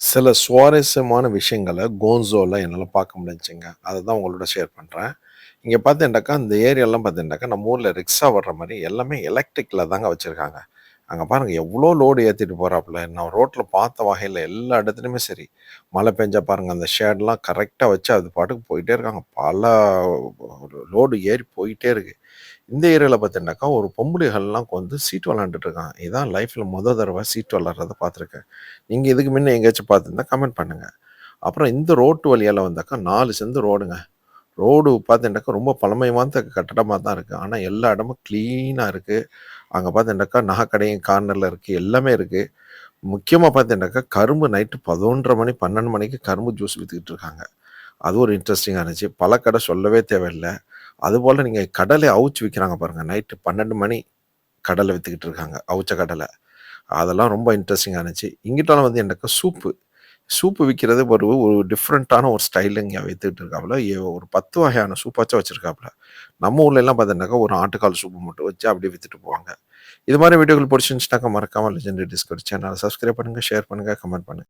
சில சுவாரஸ்யமான விஷயங்களை கோன்சோவில் என்னால் பார்க்க முடிஞ்சுங்க. அதை தான் உங்களோட ஷேர் பண்ணுறேன் இங்கே பார்த்தீங்கன்னாக்கா, இந்த ஏரியாலாம் பார்த்தீங்கன்னாக்கா, நம்ம ஊரில் ரிக்ஷா வர்ற மாதிரி எல்லாமே எலக்ட்ரிக்கில் தாங்க வச்சுருக்காங்க. அங்கே பாருங்கள் எவ்வளோ லோடு ஏற்றிட்டு போகிறாப்புல நான் ரோட்டில் பார்த்த வகையில் எல்லா இடத்துலையுமே சரி, மழை பெஞ்சா பாருங்கள் அந்த ஷேட்லாம் கரெக்டாக வச்சு அது பாட்டுக்கு போயிட்டே இருக்காங்க. பல லோடு ஏறி போயிட்டே இருக்குது இந்த ஏரியாவில் பார்த்தீங்கன்னாக்கா, ஒரு பொம்பளைகள்லாம் வந்து சீட்டு விளாண்டுட்டு இருக்கான் இதான் லைஃப்பில் மொத தடவை சீட்டு விளாட்றத பார்த்துருக்கேன். நீங்கள் இதுக்கு முன்ன எங்கேயாச்சும் பார்த்துருந்தா கமெண்ட் பண்ணுங்கள் அப்புறம் இந்த ரோட்டு வழியால் வந்தாக்கா நாலு செந்து ரோடுங்க. ரோடு பார்த்தீங்கன்னாக்கா, ரொம்ப பழமை கட்டடமாக தான் இருக்குது ஆனால் எல்லா இடமும் க்ளீனாக இருக்குது அங்கே பார்த்தீங்கன்னாக்கா, நகைக்கடையும் கார்னரில் இருக்குது எல்லாமே இருக்குது முக்கியமாக பார்த்தீங்கன்னாக்கா, கரும்பு நைட்டு 11:30 மணி, 12 மணிக்கு கரும்பு ஜூஸ் விற்றுக்கிட்டு இருக்காங்க. அது ஒரு இன்ட்ரெஸ்டிங்காக இருந்துச்சு. பல கடை சொல்லவே தேவையில்லை அதுபோல் நீங்கள் கடலை அவுச்சு விற்கிறாங்க பாருங்கள் நைட்டு 12 மணி கடலை விற்றுக்கிட்டு இருக்காங்க. அவிச்ச கடலை. அதெல்லாம் ரொம்ப இன்ட்ரெஸ்டிங்காக இருந்துச்சு. இங்கிட்டாலும் வந்து எனக்கு சூப்பு. சூப்பு விற்கிறது ஒரு ஒரு டிஃப்ரெண்ட்டான ஒரு ஸ்டைல்ல இங்கே வித்துட்டு இருக்காப்புல. ஒரு 10 வகையான சூப்பாச்சும் வச்சுருக்காப்புல நம்ம ஊர்லலாம் பார்த்தீங்கன்னாக்கா, ஒரு ஆட்டுக்கால் சூப்பு மட்டும் வச்சு அப்படியே விற்றுட்டு போவாங்க. இது மாதிரி வீடியோக்கள் பிடிச்சிருந்துச்சுனாக்கா, மறக்காமல் லெஜெண்டரி டிஸ்கவரி சேனலை சப்ஸ்கிரைப் பண்ணுங்கள் ஷேர் பண்ணுங்கள் கமெண்ட் பண்ணுங்க.